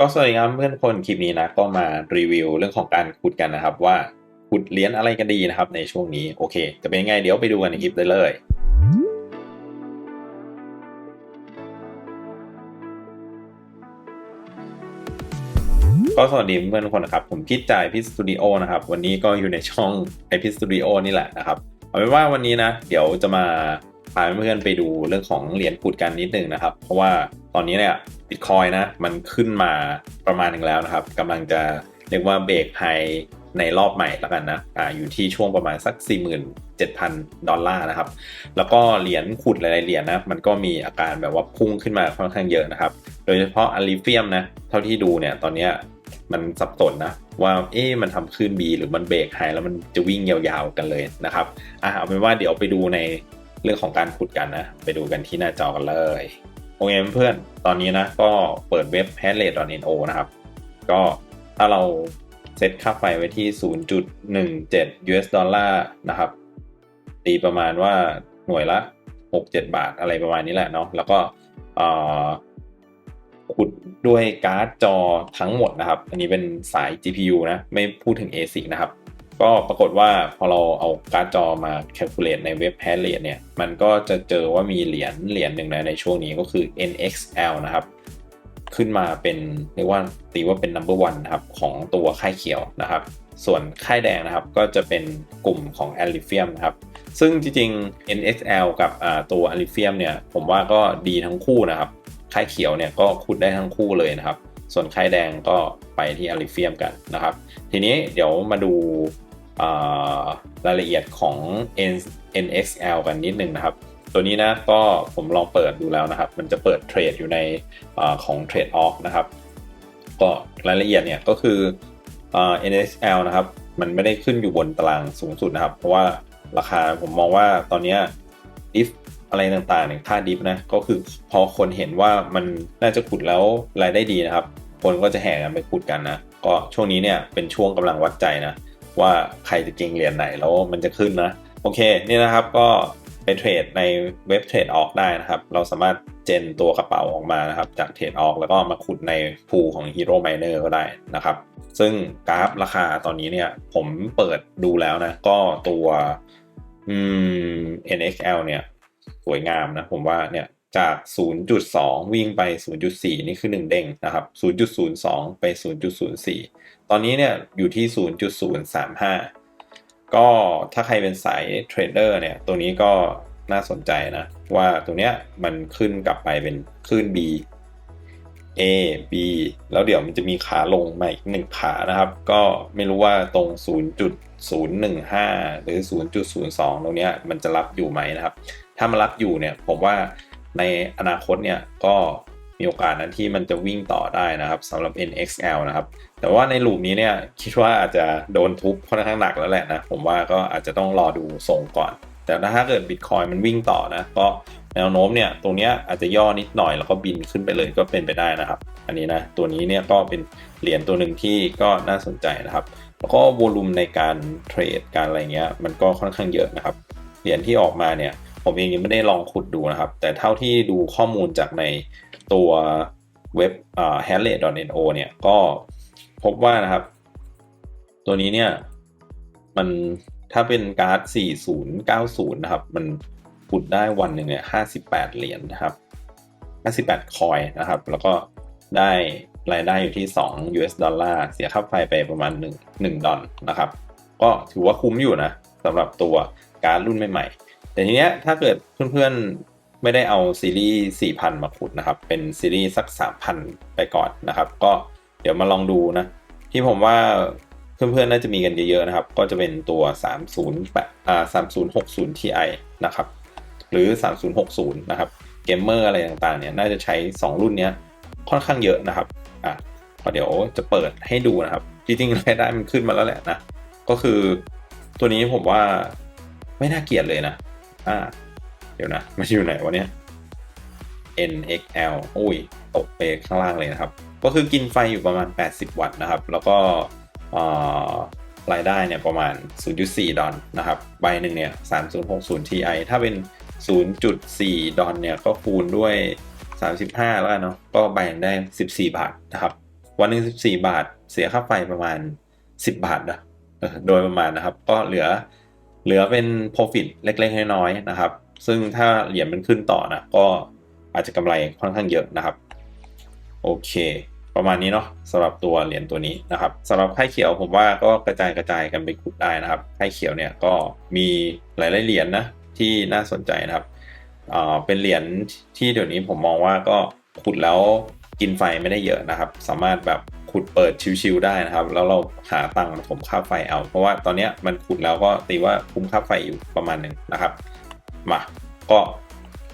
ก็สวัสดีครับเพื่อนคนคลิปนี้นะก็มารีวิวเรื่องของการขุดกันนะครับ ว่าขุดเหรียญอะไรกันดีนะครับ ในช่วงนี้โอเค จะเป็นยังไงเดี๋ยวไปดูกันในคลิปได้เลยก็สวัสดีเพื่อนทุกคนนะครับ ผมพิจจ่ายพิสตูดิโอนะครับ วันนี้ก็อยู่ในช่องไอพิสตูดิโอนี่แหละนะครับ เอาเป็นว่าวันนี้นะ เดี๋ยวจะมา พาเพื่อนไปดูเรื่องของเหรียญขุดกันนิดนึงนะครับ เพราะว่าตอนนี้เนี่ยบิตคอยนะมันขึ้นมาประมาณหนึ่งแล้วนะครับกำลังจะเรียกว่าเบรกไฮในรอบใหม่แล้วกันนะอ่าอยู่ที่ช่วงประมาณสัก 47,000 ดอลลาร์นะครับ แล้วก็เหรียญขุดหลายๆเหรียญนะมันก็มีอาการแบบว่าพุ่งขึ้นมาค่อนข้างเยอะนะครับ โดยเฉพาะอลิเฟียมนะเท่าที่ดูเนี่ยตอนนี้มันสับสนนะว่าเอ๊ะมันทำขึ้น B หรือมันเบรกไฮแล้วมันจะวิ่งยาวๆกันเลยนะครับอะเอาเป็นว่าเดี๋ยวไปดูใน เรื่องของการขุดกันนะ ไปดูกันที่หน้าจอกันเลย โอเคเพื่อนตอนนี้นะก็เปิดเว็บ h a d r a t n o นะครับ ก็ถ้าเราเซตค่าไฟไว้ที่ 0.17 US ดอลลาร์นะครับ ตีประมาณว่าหน่วยละ 6-7 บาทอะไรประมาณนี้แหละเนาะแล้วก็ขุดด้วยการ์ดจอทั้งหมดนะครับ อันนี้เป็นสาย GPU นะ ไม่พูดถึง ASIC นะครับ ก็ปรากฏว่าพอเราเอาการ์ดจอมา calculate ในเว็บ h a d r a t เนี่ย มันก็จะเจอว่ามีเหรียญเหรียญหนึ่งนะในช่วงนี้ก็คือ NXL นะครับ ขึ้นมาเป็นเรียกว่าตีว่าเป็น number one นะครับ ของตัวค่ายเขียวนะครับ ส่วนค่ายแดงนะครับก็จะเป็นกลุ่มของ a l i f i u m นะครับ ซึ่งจริงๆ NXL กับตัว a l i f i u m เนี่ย ผมว่าก็ดีทั้งคู่นะครับ ค่ายเขียวเนี่ยก็ขุดได้ทั้งคู่เลยนะครับ ส่วนค่ายแดงก็ไปที่ a l i f i u m กันนะครับ ทีนี้เดี๋ยวมาดู รายละเอียดของ NXL กันนิดนึงนะครับ ตัวนี้นะก็ผมลองเปิดดูแล้วนะครับ มันจะเปิดเทรดอยู่ในอของ Trade Off นะครับ ก็รายละเอียดเนี่ยก็คือ NSL นะครับ มันไม่ได้ขึ้นอยู่บนตารางสูงสุดนะครับ เพราะว่าราคาผมมองว่าตอนนี้ดิฟอะไรต่างๆเนี่ยค่าดิฟนะ ก็คือพอคนเห็นว่ามันน่าจะขุดแล้วรายได้ดีนะครับ คนก็จะแห่กันไปขุดกันนะ ก็ช่วงนี้เนี่ยเป็นช่วงกำลังวัดใจนะ ว่าใครจะเก่งเหรียญไหนแล้วมันจะขึ้นนะโอเคนี่นะครับก็ไปเทรดในเว็บเทรดออกได้นะครับ เราสามารถเจนตัวกระเป๋าออกมานะครับ จากเทรดออกแล้วก็มาขุดในพูของ Hero Miner ก็ได้นะครับ ซึ่งกราฟราคาตอนนี้เนี่ยผมเปิดดูแล้วนะ ก็ตัวอืม NXL เนี่ย สวยงามนะ ผมว่าเนี่ยจาก 0.2 วิ่งไป 0.4 นี่คือ 1 เด้งนะครับ 0.02 ไป 0.04 ตอนนี้เนี่ยอยู่ที่ 0.035 ก็ถ้าใครเป็นสายเทรดเดอร์เนี่ยตัวนี้ก็น่าสนใจนะ ว่าตัวเนี้ยมันขึ้นกลับไปเป็นขึ้น B A B แล้วเดี๋ยวมันจะมีขาลงมาอีกหนึ่งขานะครับ ก็ไม่รู้ว่าตรง 0.015 หรือ 0.02 ตรงเนี้ยมันจะรับอยู่ไหมนะครับ ถ้ามันรับอยู่เนี่ยผมว่าในอนาคตเนี่ยก็ มีโอกาสนั้นที่มันจะวิ่งต่อได้นะครับสำหรับ NXL นะครับ แต่ว่าในลูปนี้เนี่ยคิดว่าอาจจะโดนทุบค่อนข้างหนักแล้วแหละนะ ผมว่าก็อาจจะต้องรอดูส่งก่อน แต่ถ้าเกิด Bitcoin มันวิ่งต่อนะ ก็แนวโน้มเนี่ยตรงนี้อาจจะย่อนิดหน่อยแล้วก็บินขึ้นไปเลยก็เป็นไปได้นะครับ อันนี้นะตัวนี้เนี่ยก็เป็นเหรียญตัวหนึ่งที่ก็น่าสนใจนะครับ แล้วก็วอลุ่มในการเทรดการอะไรเงี้ยมันก็ค่อนข้างเยอะนะครับเหรียญที่ออกมาเนี่ยผมเองยังไม่ได้ลองขุดดูนะครับ แต่เท่าที่ดูข้อมูลจากใน ตัวเว็บอ่า h a r r e t n o เนี่ยก็พบว่านะครับ ตัวนี้เนี่ย มันถ้าเป็นการ์ด 4090 นะครับ มันขุดได้วันหนึ่งเนี่ย 58 เหรียญนนะครับ 58 คอยนะครับ แล้วก็ได้รายได้อยู่ที่ 2 US ดอลลาร์ เสียค่าไฟไปประมาณ 1 1ดอลนะครับ ก็ถือว่าคุ้มอยู่นะสำหรับตัวการ์ดรุ่นใหม่ๆ แต่ทีเนี้ยถ้าเกิดเพื่อนๆ ไม่ได้เอาซีรีส์ 4,000 มาขุดนะครับ เป็นซีรีส์สัก 3,000 ไปก่อนนะครับ ก็เดี๋ยวมาลองดูนะ ที่ผมว่าเพื่อนๆ น่าจะมีกันเยอะๆนะครับ ก็จะเป็นตัว 30อ่า3060 Ti นะครับ หรือ 3060 นะครับ เกมเมอร์อะไรต่างๆ เนี่ย น่าจะใช้ 2 รุ่นนี้ค่อนข้างเยอะนะครับ อะก็เดี๋ยวจะเปิดให้ดูนะครับ จริงๆรายได้มันขึ้นมาแล้วแหละนะ ก็คือตัวนี้ผมว่าไม่น่าเกลียดเลยนะ อ่า เดี๋ยวนะมันอยู่ไหนวะเนี่ย NXL อุ้ยตกไปข้างล่างเลยนะครับ ก็คือกินไฟอยู่ประมาณ 80 วัตต์นะครับ แล้วก็รายได้เนี่ยประมาณ 0.4 ดอลนะครับใบหนึ่งเนี่ย 3060 Ti ถ้าเป็น 0.4 ดอลเนี่ย ก็คูณด้วย 35 แล้วกันเนาะก็ใบได้ 14 บาทนะครับ วันหนึ่ง14 บาท เสียค่าไฟประมาณ 10 บาทนะโดยประมาณนะครับ ก็เหลือเหลือเป็น profit เล็กๆน้อยๆนะครับ ซึ่งถ้าเหรียญมันขึ้นต่อนะก็อาจจะกำไรค่อนข้างเยอะนะครับ โอเค ประมาณนี้เนาะสำหรับตัวเหรียญตัวนี้นะครับสำหรับไข่เขียวผมว่าก็กระจายกระจายกันไปขุดได้นะครับไข่เขียวเนี่ยก็มีหลายๆเหรียญนะที่น่าสนใจนะครับอ่าเป็นเหรียญที่เดี๋ยวนี้ผมมองว่าก็ขุดแล้วกินไฟไม่ได้เยอะนะครับ สามารถแบบขุดเปิดชิวๆได้นะครับ แล้วเราหาตังค์มาถมค่าไฟเอา เพราะว่าตอนเนี้ยมันขุดแล้วก็ตีว่าคุ้มค่าไฟอยู่ประมาณหนึ่งนะครับ มาก็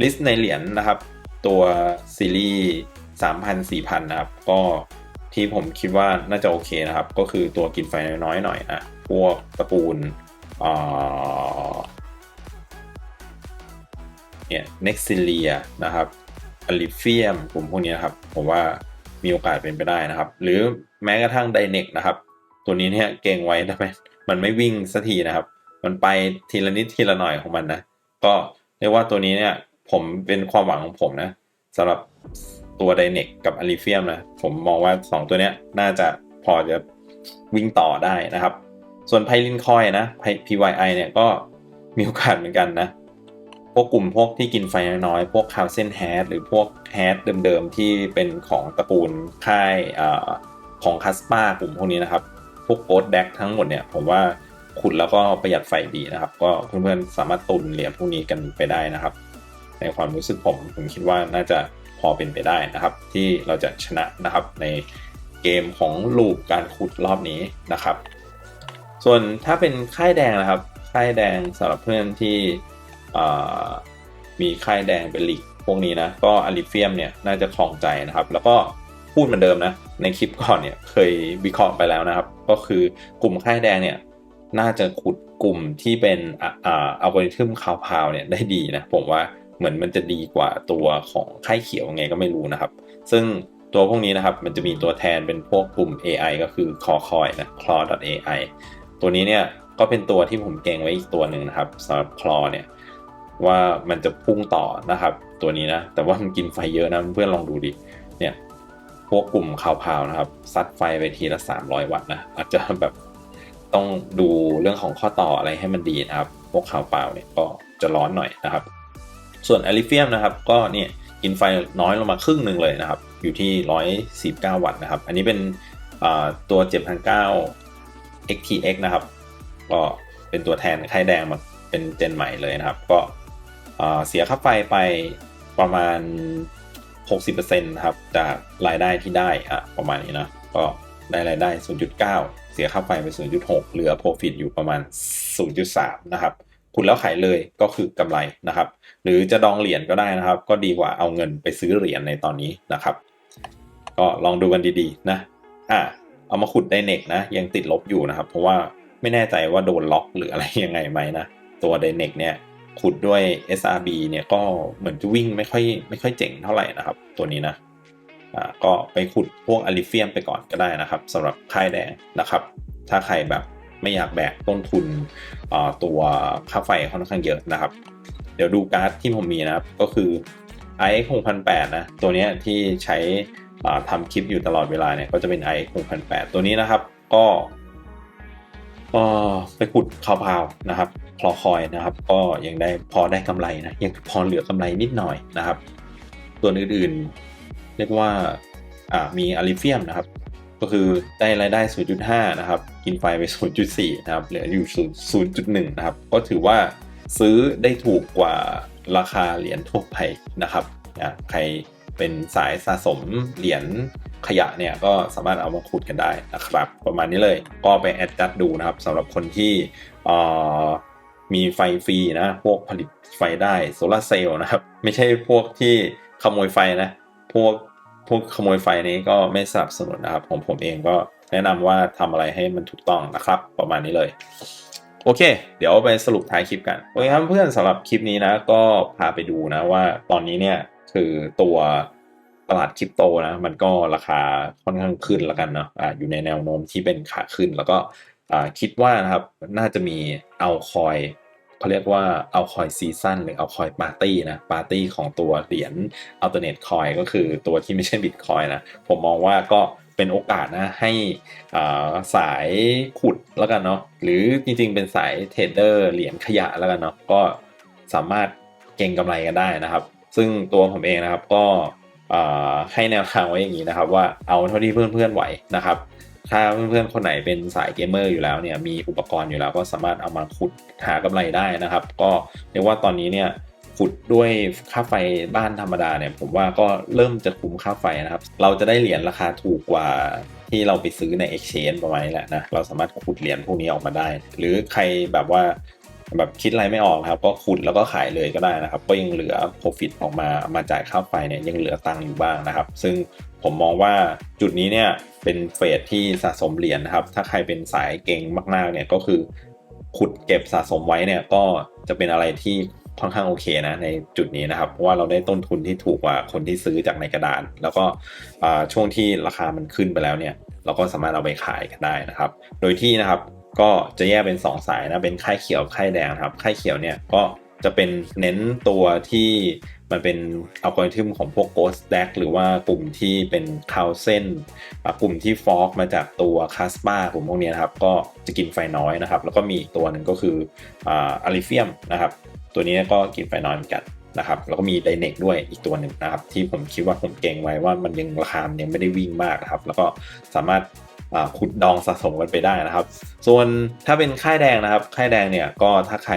ลิสต์ในเหรียญนะครับ ตัวซีรีส์3,000 4,000 นะครับ ก็ที่ผมคิดว่าน่าจะโอเคนะครับ ก็คือตัวกินไฟน้อยหน่อยนะพวกตระกูลเนี่ยเน็กซิเลียนะครับอลิเฟียมกลุ่มพวกนี้นะครับ ผมว่ามีโอกาสเป็นไปได้นะครับ หรือแม้กระทั่งไดเน็กนะครับ ตัวนี้เนี่ยเก่งไว้ทำไมมันไม่วิ่งสักทีนะครับ มันไปทีละนิดทีละหน่อยของมันนะ ก็เรียกว่าตัวนี้เนี่ยผมเป็นความหวังของผมนะสำหรับตัวไดเน็กกับอลิเฟียมนะผมมองว่า 2 ตัวเนี้ยน่าจะพอจะวิ่งต่อได้นะครับ ส่วนไพลินคอยนะ PYI เนี่ยก็มีโอกาสเหมือนกันนะ พวกกลุ่มพวกที่กินไฟน้อยๆ พวกคาวเซนแฮดหรือพวกแฮดเดิมๆ ที่เป็นของตระกูลค่ายอของคัสปากลุ่มพวกนี้นะครับ พวกโกดแดกทั้งหมดเนี่ยผมว่า ขุดแล้วก็ประหยัดไฟดีนะครับ ก็เพื่อนๆสามารถตุนเหรียญพวกนี้กันไปได้นะครับ ในความรู้สึกผมผมคิดว่าน่าจะพอเป็นไปได้นะครับ ที่เราจะชนะนะครับในเกมของลูกการขุดรอบนี้นะครับ ส่วนถ้าเป็นค่ายแดงนะครับ ค่ายแดงสำหรับเพื่อนที่มีค่ายแดงเป็นลีกพวกนี้นะก็อลิเฟียมเนี่ยน่าจะคลองใจนะครับ แล้วก็พูดเหมือนเดิมนะในคลิปก่อนเนี่ยเคยวิเคราะห์ไปแล้วนะครับ ก็คือกลุ่มค่ายแดงเนี่ย น่าจะขุดกลุ่มที่เป็นอ่าอัลกอริทึมคาวพาวเนี่ยได้ดีนะผมว่าเหมือนมันจะดีกว่าตัวของค่ายเขียวไงก็ไม่รู้นะครับ ซึ่งตัวพวกนี้นะครับมันจะมีตัวแทนเป็นพวกกลุ่ม AI ก็คือ c o r e c o i นะ claw.ai ตัวนี้เนี่ยก็เป็นตัวที่ผมเก่งไว้อีกตัวหนึ่งนะครับสำหรับ claw เนี่ยว่ามันจะพุ่งต่อนะครับ ตัวนี้นะแต่ว่ามันกินไฟเยอะนะเพื่อนลองดูดิเนี่ยพวกกลุ่มข่าวพาวนะครับซัดไฟไปทีละ 300 วัตต์นะอาจจะแบบ ต้องดูเรื่องของข้อต่ออะไรให้มันดีนะครับ พวกข่าวเปล่าเนี่ยก็จะร้อนหน่อยนะครับ ส่วนอลิเฟียมนะครับ ก็เนี่ยกินไฟน้อยลงมาครึ่งหนึ่งเลยนะครับ อยู่ที่ 149 วัตต์นะครับ อันนี้เป็นตัว7009 XTX นะครับ ก็เป็นตัวแทนค่แดงมาเป็นเจนใหม่เลยนะครับ ก็เสียค่าไฟไปประมาณ 60%นะครับ จากรายได้ที่ได้อะประมาณนี้นะ ก็ ได้รายได้ 0.9 เสียค่าไฟไป 0.6 เหลือ profit อยู่ประมาณ 0.3 นะครับคุณแล้วขายเลยก็คือกำไรนะครับ หรือจะดองเหรียญก็ได้นะครับ ก็ดีกว่าเอาเงินไปซื้อเหรียญในตอนนี้นะครับ ก็ลองดูกันดีๆนะอ่าเอามาขุดไดเน็กนะยังติดลบอยู่นะครับ เพราะว่าไม่แน่ใจว่าโดนล็อกหรืออะไรยังไงไหมนะ ตัวไดเน็กเนี่ยขุดด้วย SRB เนี่ยก็เหมือนจะวิ่งไม่ค่อยไม่ค่อยเจ๋งเท่าไหร่นะครับ ตัวนี้นะ ก็ไปขุดพวกอลิเฟียมไปก่อนก็ได้นะครับสำหรับค่ายแดงนะครับ ถ้าใครแบบไม่อยากแบกต้นทุนตัวค่าไฟค่อนข้างเยอะนะครับ เดี๋ยวดูการ์ดที่ผมมีนะครับ ก็คือ iX 6008นะตัวนี้ที่ใช้ทำคลิปอยู่ตลอดเวลาเนี่ยก็จะเป็น iX 6008ตัวนี้นะครับก็ไปขุดคาวพาวนะครับคลอคอยนะครับ ก็ยังได้พอได้กำไรนะยังพอเหลือกำไรนิดหน่อยนะครับส่วอื่นๆ เรียกว่าอ่ามีอลิเฟียมนะครับ ก็คือได้รายได้ 0.5 นะครับ กินไฟไป 0.4 นะครับ เหลืออยู่ 0.1 นะครับ ก็ถือว่าซื้อได้ถูกกว่าราคาเหรียญทั่วไปนะครับนะใครเป็นสายสะสมเหรียญขยะเนี่ยก็สามารถเอามาขุดกันได้นะครับ ประมาณนี้เลยก็ไปแอดจัดดูนะครับสำหรับคนที่มีไฟฟรีนะ พวกผลิตไฟได้โซลาเซลล์นะครับ ไม่ใช่พวกที่ขโมยไฟนะ พวก พวกขโมยไฟนี้ก็ไม่สนับสนุนนะครับ ผมผมเองก็แนะนำว่าทำอะไรให้มันถูกต้องนะครับ ประมาณนี้เลย โอเค เดี๋ยวไปสรุปท้ายคลิปกันโอเคครับเพื่อนสำหรับคลิปนี้นะก็พาไปดูนะว่าตอนนี้เนี่ยคือตัวตลาดคริปโตนะมันก็ราคาค่อนข้างขึ้นแล้วกันเนาะอ่าอยู่ในแนวโน้มที่เป็นขาขึ้น แล้วก็อ่าคิดว่านะครับน่าจะมีเอาคอย เขาเรียกว่าเอาคอยซีซันหรือเอาคอยปาร์ตี้นะปาร์ตี้ของตัวเหรียญอัลเทอร์เนทคอยก็คือตัวที่ไม่ใช่บิตคอยนะผมมองว่าก็เป็นโอกาสนะให้สายขุดแล้วกันเนาะหรือจริงๆเป็นสายเทรดเดอร์เหรียญขยะแล้วกันเนาะก็สามารถเก็งกำไรกันได้นะครับ ซึ่งตัวผมเองนะครับก็ให้แนวทางไว้อย่างนี้นะครับว่าเอาเท่าที่เพื่อนๆไหวนะครับ ถ้าเพื่อนๆคนไหนเป็นสายเกมเมอร์อยู่แล้วเนี่ยมีอุปกรณ์อยู่แล้วก็สามารถเอามาขุดหากำไรได้นะครับ ก็เรียกว่าตอนนี้เนี่ยขุดด้วยค่าไฟบ้านธรรมดาเนี่ยผมว่าก็เริ่มจะคุ้มค่าไฟนะครับ เราจะได้เหรียญราคาถูกกว่าที่เราไปซื้อใน Exchange ประมาณนี้แหละนะ เราสามารถขุดเหรียญพวกนี้ออกมาได้ หรือใครแบบว่า แบบคิดอะไรไม่ออกครับ ก็ขุดแล้วก็ขายเลยก็ได้นะครับ ก็ยังเหลือ profit ออกมามาจ่ายค่าไฟเนี่ยยังเหลือตังค์อยู่บ้างนะครับ ซึ่งผมมองว่าจุดนี้เนี่ยเป็นเฟสที่สะสมเหรียญนะครับ ถ้าใครเป็นสายเก่งมากๆเนี่ยก็คือขุดเก็บสะสมไว้เนี่ยก็จะเป็นอะไรที่ค่อนข้างโอเคนะในจุดนี้นะครับเพราะว่าเราได้ต้นทุนที่ถูกกว่าคนที่ซื้อจากในกระดาน แล้วก็ช่วงที่ราคามันขึ้นไปแล้วเนี่ย เราก็สามารถเอาไปขายกันได้นะครับ โดยที่นะครับ ก็จะแยกเป็น 2 สายนะ เป็นค่ายเขียวค่ายแดงครับ ค่ายเขียวเนี่ยก็จะเป็นเน้นตัวที่มันเป็นอัลกอริทึมของพวก Ghost Stack หรือว่ากลุ่มที่เป็นคาวเซนกลุ่มที่ฟอกมาจากตัวคาสปากลุ่มพวกนี้นะครับ ก็จะกินไฟน้อยนะครับ แล้วก็มีอีกตัวหนึ่งก็คืออาริเฟียมนะครับ ตัวนี้ก็กินไฟน้อยเหมือนกันนะครับ แล้วก็มีไดเนกด้วยอีกตัวหนึ่งนะครับ ที่ผมคิดว่าผมเก่งไว้ว่ามันยังราคามันยังไม่ได้วิ่งมากนะครับ แล้วก็สามารถ ขุดดองสะสมกันไปได้นะครับ ส่วนถ้าเป็นค่ายแดงนะครับ ค่ายแดงเนี่ยก็ถ้าใคร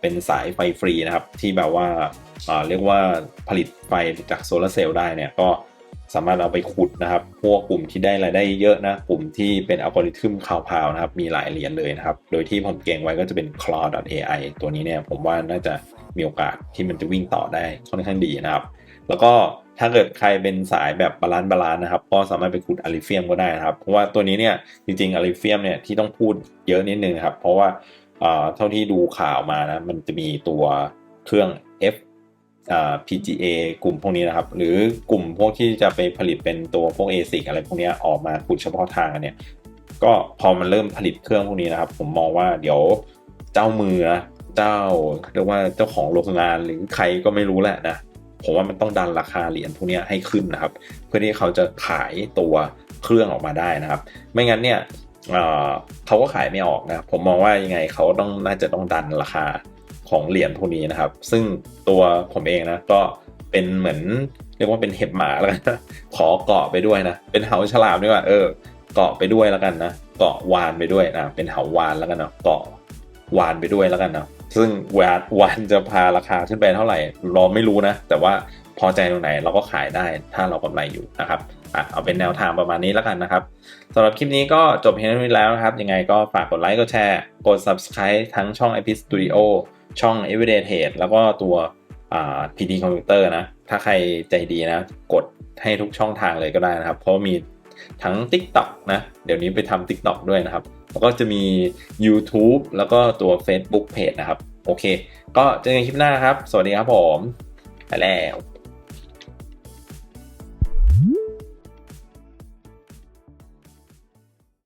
เป็นสายไฟฟรีนะครับ ที่แบบว่าเรียกว่าผลิตไฟจากโซลาร์เซลล์ได้เนี่ยก็สามารถเอาไปขุดนะครับ พวกกลุ่มที่ได้รายได้เยอะนะ กลุ่มที่เป็นอัลกอริทึมข่าวพาวนะครับ มีหลายเหรียญเลยนะครับ โดยที่ผมเก่งไว้ก็จะเป็น claw.ai ตัวนี้เนี่ยผมว่าน่าจะมีโอกาสที่มันจะวิ่งต่อได้ค่อนข้างดีนะครับ แล้วก็ถ้าเกิดใครเป็นสายแบบบาลานซ์บาลานซ์นะครับ ก็สามารถไปขุดอาริเฟียมก็ได้นะครับ เพราะว่าตัวนี้เนี่ยจริงๆอาริเฟียมเนี่ยที่ต้องพูดเยอะนิดนึงครับ เพราะว่าเท่าที่ดูข่าวมานะมันจะมีตัวเครื่อง FPGA กลุ่มพวกนี้นะครับ หรือกลุ่มพวกที่จะไปผลิตเป็นตัวพวก ASIC อะไรพวกนี้ออกมาขุดเฉพาะทางเนี่ยก็พอมันเริ่มผลิตเครื่องพวกนี้นะครับ ผมมองว่าเดี๋ยวเจ้ามือเจ้าเรียกว่าเจ้าของโรงงานหรือใครก็ไม่รู้แหละนะ ผมว่ามันต้องดันราคาเหรียญพวกนี้ให้ขึ้นนะครับ เพื่อที่เขาจะขายตัวเครื่องออกมาได้นะครับ ไม่งั้นเนี่ยเเขาก็ขายไม่ออกนะผมมองว่ายังไงเขาต้องน่าจะต้องดันราคาของเหรียญพวกนี้นะครับ ซึ่งตัวผมเองนะก็เป็นเหมือนเรียกว่าเป็นเห็บหมาแล้วกันนะขอเกาะไปด้วยนะ เป็นเหาฉลามด้วยว่าเออ เกาะไปด้วยแล้วกันนะ เกาะวานไปด้วยนะ เป็นเหาวานแล้วกันเนาะ เกาะ วานไปด้วยแล้วกันเนาะซึ่งวานวานจะพาราคาขึ้นไปเท่าไหร่เราไม่รู้นะ แต่ว่าพอใจตรงไหนเราก็ขายได้ถ้าเรากำไรอยู่นะครับอะเอาเป็นแนวทางประมาณนี้แล้วกันนะครับสำหรับคลิปนี้ก็จบเพียงเท่านี้แล้วนะครับ ยังไงก็ฝากกดไลค์กดแชร์กด subscribe ทั้งช่อง IP Studio ช่อง Everyday Trade แล้วก็ตัวอ่า PD Computer นะ ถ้าใครใจดีนะ กดให้ทุกช่องทางเลยก็ได้นะครับ เพราะมีทั้ง TikTok นะ เดี๋ยวนี้ไปทำ TikTok ด้วยนะครับ แล้วก็จะมี YouTube แล้วก็ตัว Facebook Page นะครับ โอเค ก็เจอกันคลิปหน้าครับ สวัสดีครับผมไปแล้ว